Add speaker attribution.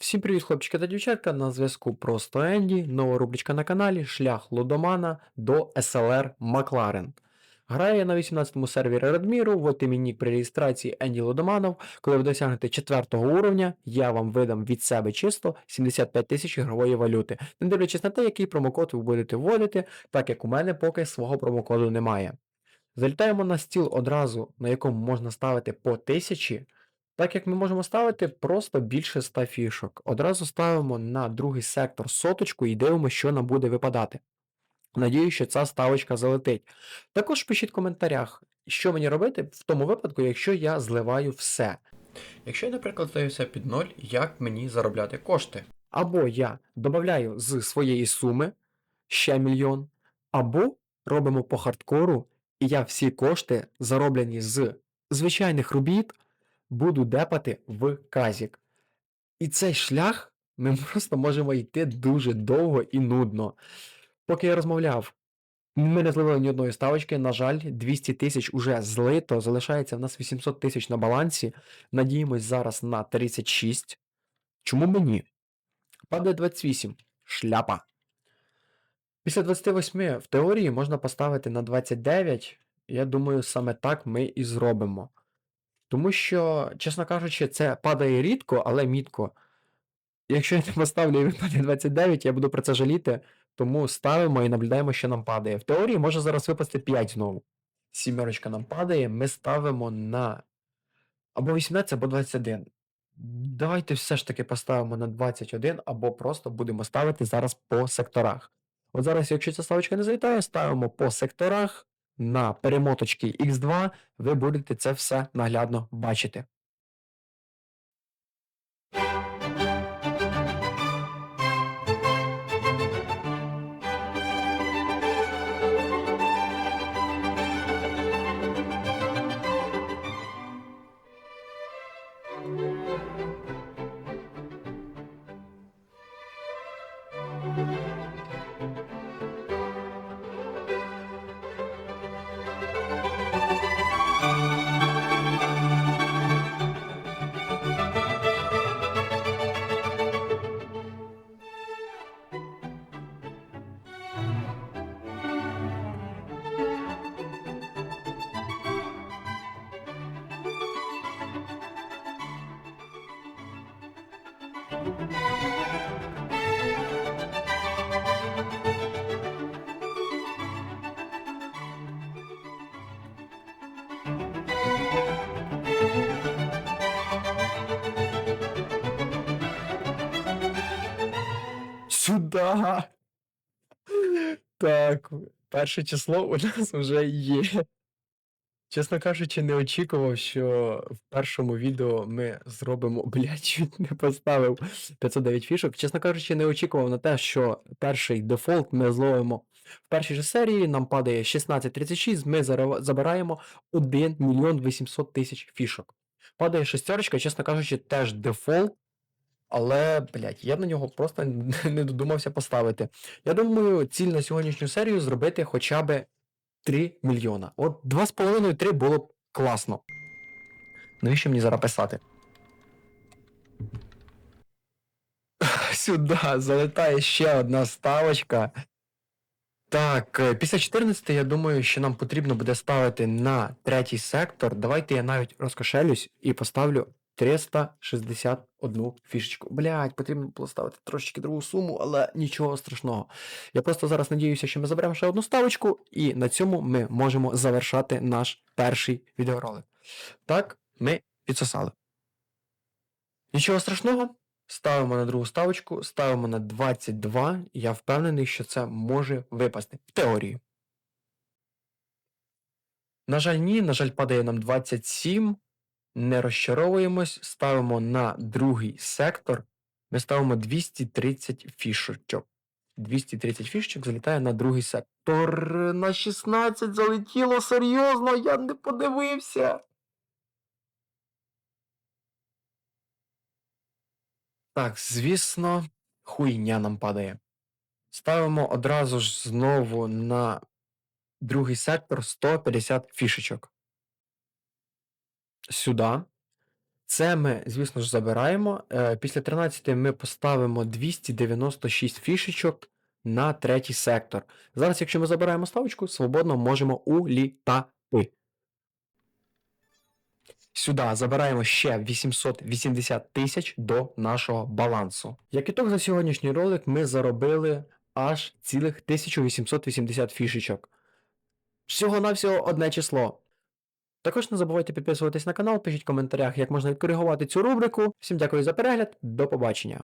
Speaker 1: Всім привіт, хлопчики та дівчатка. На зв'язку просто Енді. Нова рубричка на каналі Шлях Лудомана до SLR Макларен. Граю я на 18-му сервері Радміру, вводьте мій нік при реєстрації Енді Лудоманов. Коли ви досягнете 4 уровня, я вам видам від себе чисто 75 тисяч ігрової валюти. Не дивлячись на те, який промокод ви будете вводити, так як у мене поки свого промокоду немає. Залітаємо на стіл одразу, на якому можна ставити по 1000. Так як ми можемо ставити просто більше 100 фішок. Одразу ставимо на другий сектор соточку і дивимося, що нам буде випадати. Надію, що ця ставочка залетить. Також пишіть в коментарях, що мені робити в тому випадку, якщо я зливаю все. Якщо я, наприклад, здаю все під ноль, як мені заробляти кошти? Або я додаю з своєї суми ще мільйон, або робимо по хардкору, і я всі кошти, зароблені з звичайних робіт, буду депати в казік. І цей шлях ми просто можемо йти дуже довго і нудно. Поки я розмовляв, ми не зливали ні одної ставочки. На жаль, 200 тисяч уже злито. Залишається в нас 800 тисяч на балансі. Надіємось зараз на 36. Чому б ні? Падає 28. Шляпа. Після 28 в теорії можна поставити на 29. Я думаю, саме так ми і зробимо. Тому що, чесно кажучи, це падає рідко, але мітко. Якщо я не поставлю і випаде 29, я буду про це жаліти, тому ставимо і наблюдаємо, що нам падає. В теорії може зараз випасти 5 знову. Сімерочка нам падає, ми ставимо на або 18, або 21. Давайте все ж таки поставимо на 21, або просто будемо ставити зараз по секторах. От зараз, якщо ця ставочка не залітає, ставимо по секторах на перемоточки X2, ви будете це все наглядно бачити. Сюда. Так, перше число у нас вже є. Чесно кажучи, не очікував, що в першому відео ми зробимо, блядь, чуть не поставив 509 фішок. Чесно кажучи, не очікував на те, що перший дефолт ми зловимо в першій же серії, нам падає 1636, ми забираємо 1 мільйон 800 тисяч фішок. Падає шестерочка, чесно кажучи, теж дефолт. Але, блядь, я на нього просто не додумався поставити. Я думаю, ціль на сьогоднішню серію зробити хоча б 3 мільйона. От 2,5-3 було б класно. Навіщо мені зараз писати? Сюди залетає ще одна ставочка. Так, е, після 14 я думаю, що нам потрібно буде ставити на третій сектор. Давайте я навіть розкошелюсь і поставлю 361 фішечку. Блять, потрібно було ставити трошечки другу суму, але нічого страшного. Я просто зараз надіюся, що ми заберемо ще одну ставочку, і на цьому ми можемо завершати наш перший відеоролик. Так, ми підсосали. Нічого страшного. Ставимо на другу ставочку, ставимо на 22. Я впевнений, що це може випасти. В теорії. На жаль, ні, на жаль, падає нам 27. Не розчаровуємось, ставимо на другий сектор. Ми ставимо 230 фішечок. 230 фішечок залітає на другий сектор. На 16 залетіло серйозно, я не подивився. Так, звісно, хуйня нам падає. Ставимо одразу ж знову на другий сектор 150 фішечок. Сюди. Це ми, звісно ж, забираємо. Е, Після 13 ми поставимо 296 фішечок на третій сектор. Зараз, якщо ми забираємо ставочку, свободно можемо улітати. Сюди забираємо ще 880 тисяч до нашого балансу. Як ітог за сьогоднішній ролик ми заробили аж цілих 1880 фішечок. Всього-навсього одне число. Також не забувайте підписуватись на канал, пишіть в коментарях, як можна відкоригувати цю рубрику. Всім дякую за перегляд, до побачення.